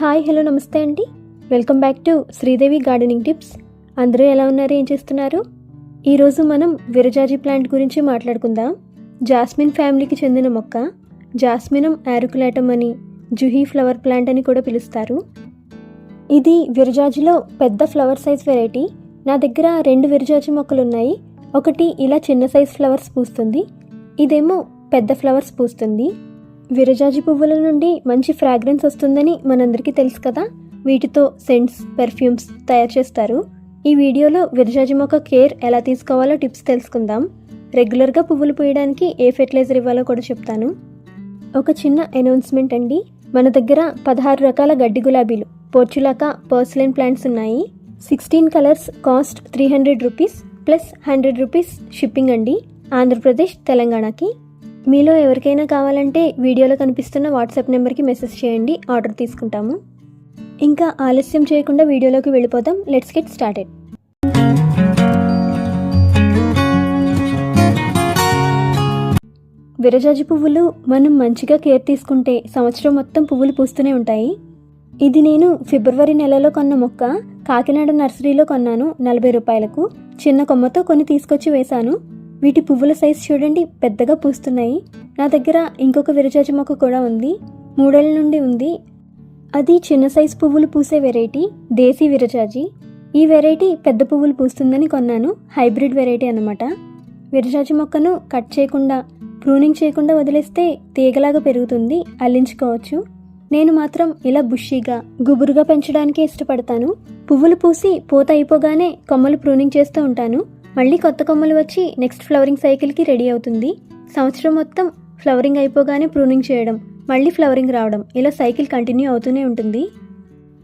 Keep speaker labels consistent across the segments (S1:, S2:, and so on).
S1: Hi hello నమస్తే అండి. Welcome back to Sridevi gardening tips. అందరూ ఎలా ఉన్నారు? ఏం చేస్తున్నారు? ఈరోజు మనం విరజాజి ప్లాంట్ గురించి మాట్లాడుకుందాం. జాస్మిన్ ఫ్యామిలీకి చెందిన మొక్క జాస్మినం యారుకులాటం అని జుహీ ఫ్లవర్ ప్లాంట్ అని కూడా పిలుస్తారు. ఇది విరజాజిలో పెద్ద ఫ్లవర్ సైజ్ వెరైటీ. నా దగ్గర రెండు విరజాజి మొక్కలు ఉన్నాయి ఒకటి ఇలా చిన్న సైజ్ ఫ్లవర్స్ పూస్తుంది. ఇదేమో పెద్ద ఫ్లవర్స్ పూస్తుంది. విరజాజి పువ్వుల నుండి మంచి ఫ్రాగ్రెన్స్ వస్తుందని మనందరికీ తెలుసు కదా? వీటితో సెంట్స్ పెర్ఫ్యూమ్స్ తయారు చేస్తారు. ఈ వీడియోలో విరజాజి మొక్క కేర్ ఎలా తీసుకోవాలో టిప్స్ తెలుసుకుందాం. రెగ్యులర్గా పువ్వులు పూయడానికి ఏ ఫెర్టిలైజర్ ఇవ్వాలో కూడా చెప్తాను. ఒక చిన్న అనౌన్స్మెంట్ అండి. మన దగ్గర పదహారు రకాల గడ్డి గులాబీలు పోర్చులాకా పర్స్లైన్ ప్లాంట్స్ ఉన్నాయి. Sixteen colours cost three hundred rupees plus hundred rupees shipping అండి. ఆంధ్రప్రదేశ్ తెలంగాణకి. మీలో ఎవరికైనా కావాలంటే వీడియోలో కనిపిస్తున్న వాట్సాప్ నెంబర్కి మెసేజ్ చేయండి ఆర్డర్ తీసుకుంటాము. ఇంకా ఆలస్యం చేయకుండా వీడియోలోకి వెళ్ళిపోదాం లెట్స్ గెట్ స్టార్టెడ్. విరజాజి పువ్వులు మనం మంచిగా కేర్ తీసుకుంటే సంవత్సరం మొత్తం పువ్వులు పూస్తూనే ఉంటాయి. ఇది నేను ఫిబ్రవరి నెలలో కొన్న మొక్క కాకినాడ నర్సరీలో కొన్నాను నలభై రూపాయలకు. చిన్న కొమ్మతో కొన్ని తీసుకొచ్చి వేశాను. వీటి పువ్వుల సైజు చూడండి పెద్దగా పూస్తున్నాయి. నా దగ్గర ఇంకొక విరజాజి మొక్క కూడా ఉంది. మూడేళ్ళ నుండి ఉంది. అది చిన్న సైజు పువ్వులు పూసే వెరైటీ దేశీ విరజాజి. ఈ వెరైటీ పెద్ద పువ్వులు పూస్తుందని కొన్నాను. హైబ్రిడ్ వెరైటీ అన్నమాట. విరజాజి మొక్కను కట్ చేయకుండా ప్రూనింగ్ చేయకుండా వదిలేస్తే తీగలాగా పెరుగుతుంది. అల్లించుకోవచ్చు. నేను మాత్రం ఇలా బుషీగా గుబురుగా పెంచడానికే ఇష్టపడతాను. పువ్వులు పూసి పూత అయిపోగానే కొమ్మలు ప్రూనింగ్ చేస్తూ ఉంటాను. మళ్ళీ కొత్త కొమ్మలు వచ్చి నెక్స్ట్ ఫ్లవరింగ్ సైకిల్కి రెడీ అవుతుంది. సంవత్సరం మొత్తం ఫ్లవరింగ్ అయిపోగానే ప్రూనింగ్ చేయడం మళ్ళీ ఫ్లవరింగ్ రావడం ఇలా సైకిల్ కంటిన్యూ అవుతూనే ఉంటుంది.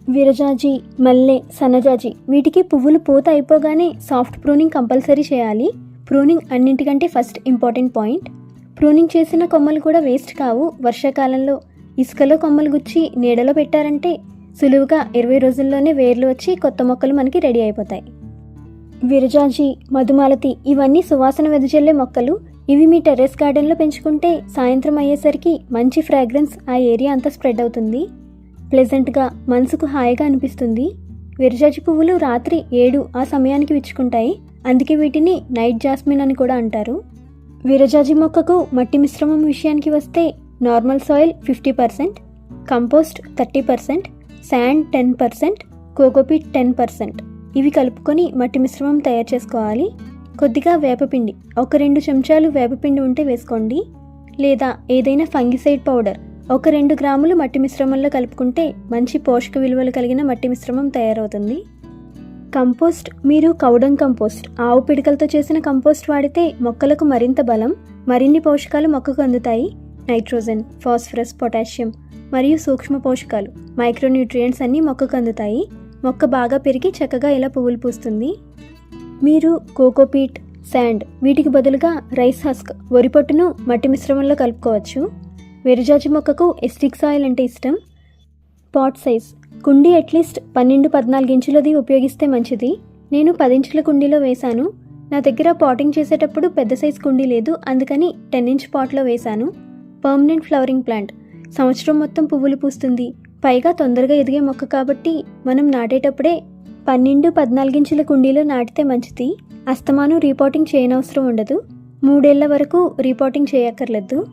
S1: విరజాజి మల్లె సన్నజాజి వీటికి పువ్వులు పూత అయిపోగానే సాఫ్ట్ ప్రూనింగ్ కంపల్సరీ చేయాలి. ప్రూనింగ్ అన్నింటికంటే ఫస్ట్ ఇంపార్టెంట్ పాయింట్ ప్రూనింగ్ చేసిన కొమ్మలు కూడా వేస్ట్ కావు. వర్షాకాలంలో ఇసుకలో కొమ్మలు గుచ్చి నీడలో పెట్టారంటే సులువుగా ఇరవై రోజుల్లోనే వేర్లు వచ్చి కొత్త మొక్కలు మనకి రెడీ అయిపోతాయి. విరజాజి మధుమాలతి ఇవన్నీ సువాసన వెదజల్లే మొక్కలు. ఇవి మీ టెర్రస్ గార్డెన్లో పెంచుకుంటే సాయంత్రం అయ్యేసరికి మంచి ఫ్రాగ్రెన్స్ ఆ ఏరియా అంతా స్ప్రెడ్ అవుతుంది. ప్లెజెంట్గా మనసుకు హాయిగా అనిపిస్తుంది. విరజాజి పువ్వులు రాత్రి ఏడు ఆ సమయానికి విచ్చుకుంటాయి. అందుకే వీటిని నైట్ జాస్మిన్ అని కూడా అంటారు. విరజాజి మొక్కకు మట్టి మిశ్రమం విషయానికి వస్తే normal soil fifty percent compost thirty percent sand ten percent cocopeat ten percent. ఇవి కలుపుకొని మట్టి మిశ్రమం తయారు చేసుకోవాలి. కొద్దిగా వేపపిండి ఒక రెండు చెంచాలు వేపపిండి ఉంటే వేసుకోండి. లేదా ఏదైనా ఫంగిసైడ్ పౌడర్ ఒక రెండు గ్రాములు మట్టి మిశ్రమంలో కలుపుకుంటే మంచి పోషక విలువలు కలిగిన మట్టి మిశ్రమం తయారవుతుంది. కంపోస్ట్ మీరు కౌడం కంపోస్ట్ ఆవు పిడికలతో చేసిన కంపోస్ట్ వాడితే మొక్కలకు మరింత బలం మరిన్ని పోషకాలు మొక్కకు అందుతాయి. నైట్రోజన్ ఫాస్ఫరస్ పొటాషియం మరియు సూక్ష్మ పోషకాలు మైక్రోన్యూట్రియంట్స్ అన్నీ మొక్కకు అందుతాయి. మొక్క బాగా పెరిగి చక్కగా ఇలా పువ్వులు పూస్తుంది? మీరు కోకోపీట్ శాండ్ వీటికి బదులుగా రైస్ హస్క్ వరి పొట్టును మట్టి మిశ్రమంలో కలుపుకోవచ్చు. వెరిజాజి మొక్కకు ఎస్టిక్ సాయిల్ అంటే ఇష్టం. పాట్ సైజ్ కుండీ అట్లీస్ట్ పన్నెండు పద్నాలుగు ఇంచులది ఉపయోగిస్తే మంచిది. నేను పదించుల కుండీలో వేశాను. నా దగ్గర పాటింగ్ చేసేటప్పుడు పెద్ద సైజ్ కుండీ లేదు అందుకని టెన్ ఇంచ్ పాట్లో వేశాను. పర్మనెంట్ ఫ్లవరింగ్ ప్లాంట్ సంవత్సరం మొత్తం పువ్వులు పూస్తుంది. పైగా తొందరగా ఎదిగే మొక్క కాబట్టి మనం నాటేటప్పుడే పన్నెండు పద్నాలుగించుల కుండీలో నాటితే మంచిది. అస్తమానం రీపోటింగ్ చేయనవసరం ఉండదు. మూడేళ్ళ వరకు రీపోటింగ్ చేయక్కర్లేదు.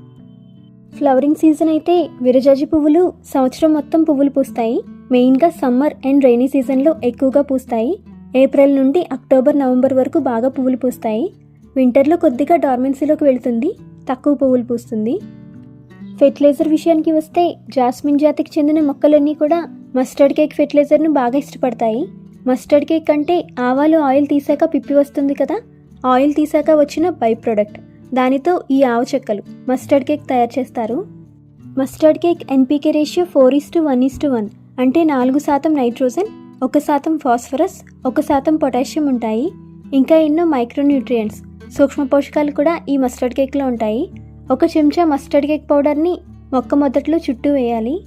S1: ఫ్లవరింగ్ సీజన్ అయితే విరజాజి పువ్వులు సంవత్సరం మొత్తం పువ్వులు పూస్తాయి. మెయిన్గా సమ్మర్ అండ్ రైనీ సీజన్లో ఎక్కువగా పూస్తాయి. ఏప్రిల్ నుండి అక్టోబర్ నవంబర్ వరకు బాగా పువ్వులు పూస్తాయి. వింటర్లో కొద్దిగా డార్మెన్సీలోకి వెళుతుంది. తక్కువ పువ్వులు పూస్తుంది. ఫెర్టిలైజర్ విషయానికి వస్తే జాస్మిన్ జాతికి చెందిన మొక్కలన్నీ కూడా మస్టర్డ్ కేక్ ఫెర్టిలైజర్ను బాగా ఇష్టపడతాయి. మస్టర్డ్ కేక్ అంటే ఆవాలు ఆయిల్ తీసాక పిప్పి వస్తుంది కదా ఆయిల్ తీసాక వచ్చిన బై ప్రోడక్ట్ దానితో ఈ ఆవు చెక్కలు మస్టర్డ్ కేక్ తయారు చేస్తారు. Mustard cake NPK ratio four is to one is to one అంటే నాలుగు శాతం నైట్రోజన్ ఒక శాతం ఫాస్ఫరస్ ఒక శాతం పొటాషియం ఉంటాయి. ఇంకా ఎన్నో మైక్రోన్యూట్రియంట్స్ సూక్ష్మ పోషకాలు కూడా ఈ మస్టర్డ్ కేక్లో ఉంటాయి. ఒక చెంచా మస్టర్డ్ కేక్ పౌడర్ని మొక్క మొదట్లో చుట్టూ వేయాలి.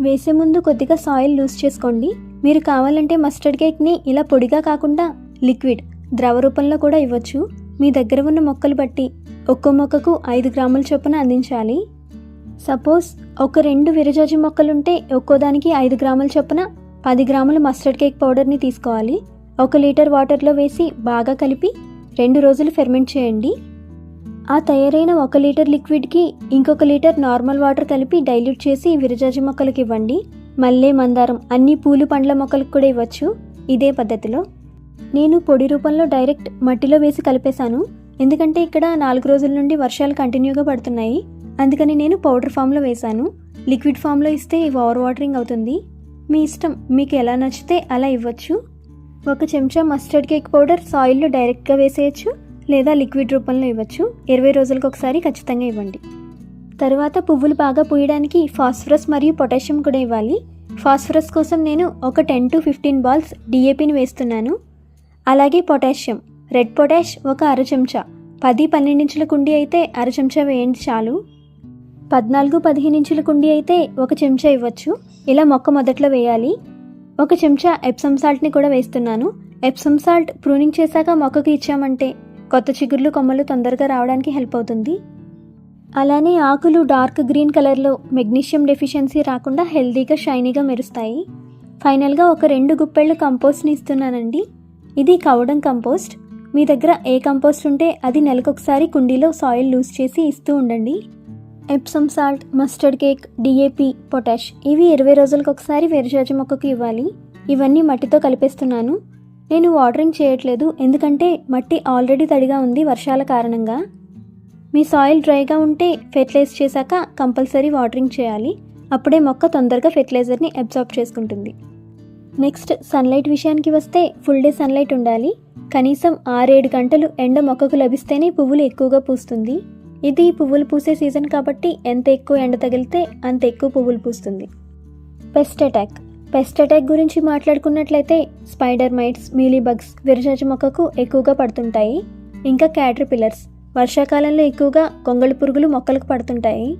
S1: వేసే ముందు కొద్దిగా సాయిల్ లూజ్ చేసుకోండి. మీరు కావాలంటే మస్టర్డ్ కేక్ని ఇలా పొడిగా కాకుండా లిక్విడ్ ద్రవ రూపంలో కూడా ఇవ్వచ్చు. మీ దగ్గర ఉన్న మొక్కలు బట్టి ఒక్కో మొక్కకు ఐదు గ్రాముల చొప్పున అందించాలి. సపోజ్ ఒక రెండు విరజాజి మొక్కలుంటే ఒక్కో దానికి ఐదు గ్రాముల చొప్పున పది గ్రాముల మస్టర్డ్ కేక్ పౌడర్ని తీసుకోవాలి. ఒక లీటర్ వాటర్లో వేసి బాగా కలిపి రెండు రోజులు ఫెర్మెంట్ చేయండి. ఆ తయారైన ఒక లీటర్ లిక్విడ్కి ఇంకొక లీటర్ నార్మల్ వాటర్ కలిపి డైల్యూట్ చేసి విరజాజి మొక్కలకు ఇవ్వండి. మల్లె మందారం అన్ని పూలు పండ్ల మొక్కలకు కూడా ఇవ్వచ్చు. ఇదే పద్ధతిలో. నేను పొడి రూపంలో డైరెక్ట్ మట్టిలో వేసి కలిపేశాను. ఎందుకంటే ఇక్కడ నాలుగు రోజుల నుండి వర్షాలు కంటిన్యూగా పడుతున్నాయి. అందుకని నేను పౌడర్ ఫామ్లో వేశాను. లిక్విడ్ ఫామ్లో ఇస్తే ఓవర్ వాటరింగ్ అవుతుంది. మీ ఇష్టం. మీకు ఎలా నచ్చితే అలా ఇవ్వచ్చు. ఒక చెంచా మస్టర్డ్ కేక్ పౌడర్ సాయిల్లో డైరెక్ట్గా వేసేయచ్చు. లేదా లిక్విడ్ రూపంలో ఇవ్వచ్చు. ఇరవై రోజులకు ఒకసారి ఖచ్చితంగా ఇవ్వండి. తర్వాత పువ్వులు బాగా పూయడానికి ఫాస్ఫరస్ మరియు పొటాషియం కూడా ఇవ్వాలి. ఫాస్ఫరస్ కోసం నేను ఒక టెన్ టు ఫిఫ్టీన్ బాల్స్ డిఏపిని వేస్తున్నాను. అలాగే పొటాషియం. రెడ్ పొటాష్ ఒక అర చెంచా. పది పన్నెండించుల కుండి అయితే అర చెంచా వేయండి చాలు. పద్నాలుగు పదిహేను ఇంచుల కుండి అయితే ఒక చెంచా ఇవ్వచ్చు. ఇలా మొక్క మొదట్లో వేయాలి. ఒక చెంచా ఎప్సమ్ సాల్ట్ని కూడా వేస్తున్నాను. ఎప్సమ్ సాల్ట్ ప్రూనింగ్ చేశాక మొక్కకు ఇచ్చామంటే కొత్త చిగుర్లు కొమ్మలు తొందరగా రావడానికి హెల్ప్ అవుతుంది. అలానే ఆకులు డార్క్ గ్రీన్ కలర్లో మెగ్నీషియం డెఫిషియన్సీ రాకుండా హెల్తీగా షైనీగా మెరుస్తాయి. ఫైనల్గా ఒక రెండు గుప్పెళ్ళు కంపోస్ట్ని ఇస్తున్నానండి. ఇది కవడం కంపోస్ట్ మీ దగ్గర ఏ కంపోస్ట్ ఉంటే అది నెలకొకసారి కుండీలో సాయిల్ లూజ్ చేసి ఇస్తూ ఉండండి. Epsom salt mustard cake DAP potash ఇవి ఇరవై రోజులకు ఒకసారి వేరుజాజి మొక్కకు ఇవ్వాలి. ఇవన్నీ మట్టితో కలిపేస్తున్నాను. నేను వాటరింగ్ చేయట్లేదు ఎందుకంటే మట్టి ఆల్రెడీ తడిగా ఉంది వర్షాల కారణంగా. మీ సాయిల్ డ్రైగా ఉంటే ఫెర్టిలైజ్ చేశాక కంపల్సరీ వాటరింగ్ చేయాలి. అప్పుడే మొక్క తొందరగా ఫెర్టిలైజర్ని అబ్జార్బ్ చేసుకుంటుంది. నెక్స్ట్ సన్లైట్ విషయానికి వస్తే ఫుల్ డే సన్లైట్ ఉండాలి. కనీసం ఆరేడు గంటలు ఎండ మొక్కకు లభిస్తేనే పువ్వులు ఎక్కువగా పూస్తుంది. ఇది పువ్వులు పూసే సీజన్ కాబట్టి ఎంత ఎక్కువ ఎండ తగిలితే అంత ఎక్కువ పువ్వులు పూస్తుంది. Pest attack. పెస్ట్ అటాక్ గురించి మాట్లాడుకున్నట్లయితే స్పైడర్ మైట్స్ మీలీబగ్స్ విరజాజి మొక్కకు ఎక్కువగా పడుతుంటాయి. ఇంకా క్యాటర్పిల్లర్స్ వర్షాకాలంలో ఎక్కువగా గొంగళి పురుగులు మొక్కలకు పడుతుంటాయి.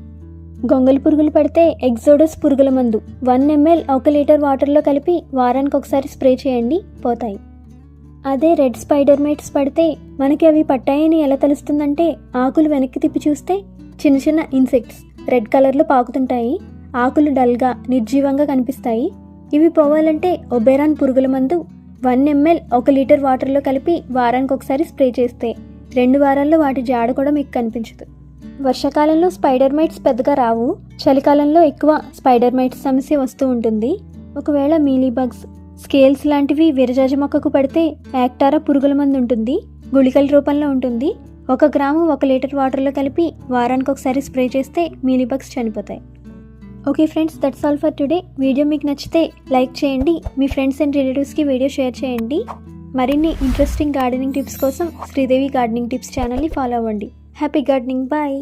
S1: గొంగళి పురుగులు పడితే ఎగ్జోడస్ పురుగుల మందు వన్ ఎంఎల్ ఒక లీటర్ వాటర్లో కలిపి వారానికి ఒకసారి స్ప్రే చేయండి పోతాయి. అదే రెడ్ స్పైడర్ మైట్స్ పడితే మనకి అవి పట్టాయని ఎలా తెలుస్తుందంటే ఆకులు వెనక్కి తిప్పి చూస్తే చిన్న చిన్న ఇన్సెక్ట్స్ రెడ్ కలర్లో పాకుతుంటాయి. ఆకులు డల్గా నిర్జీవంగా కనిపిస్తాయి. ఇవి పోవాలంటే ఒబెరాన్ పురుగుల మందు వన్ ఎంఎల్ ఒక లీటర్ వాటర్లో కలిపి వారానికి ఒకసారి స్ప్రే చేస్తే రెండు వారాల్లో వాటి జాడ కూడా మీకు కనిపించదు. వర్షాకాలంలో స్పైడర్ మైట్స్ పెద్దగా రావు. చలికాలంలో ఎక్కువ స్పైడర్ మైట్స్ సమస్య వస్తూ ఉంటుంది. ఒకవేళ మీలీ బగ్స్ స్కేల్స్ లాంటివి విరజాజ మొక్కకు పడితే యాక్టారా పురుగుల మందు ఉంటుంది. గుళికల రూపంలో ఉంటుంది. ఒక గ్రాము ఒక లీటర్ వాటర్లో కలిపి వారానికి ఒకసారి స్ప్రే చేస్తే మీలీ బగ్స్ చనిపోతాయి. Okay friends that's all for today video మీకు నచ్చితే లైక్ చేయండి. మీ ఫ్రెండ్స్ అండ్ రిలేటివ్స్కి వీడియో షేర్ చేయండి. మరిన్ని ఇంట్రెస్టింగ్ గార్డెనింగ్ టిప్స్ కోసం శ్రీదేవి గార్డెనింగ్ టిప్స్ ఛానల్ని ఫాలో అవ్వండి. Happy gardening bye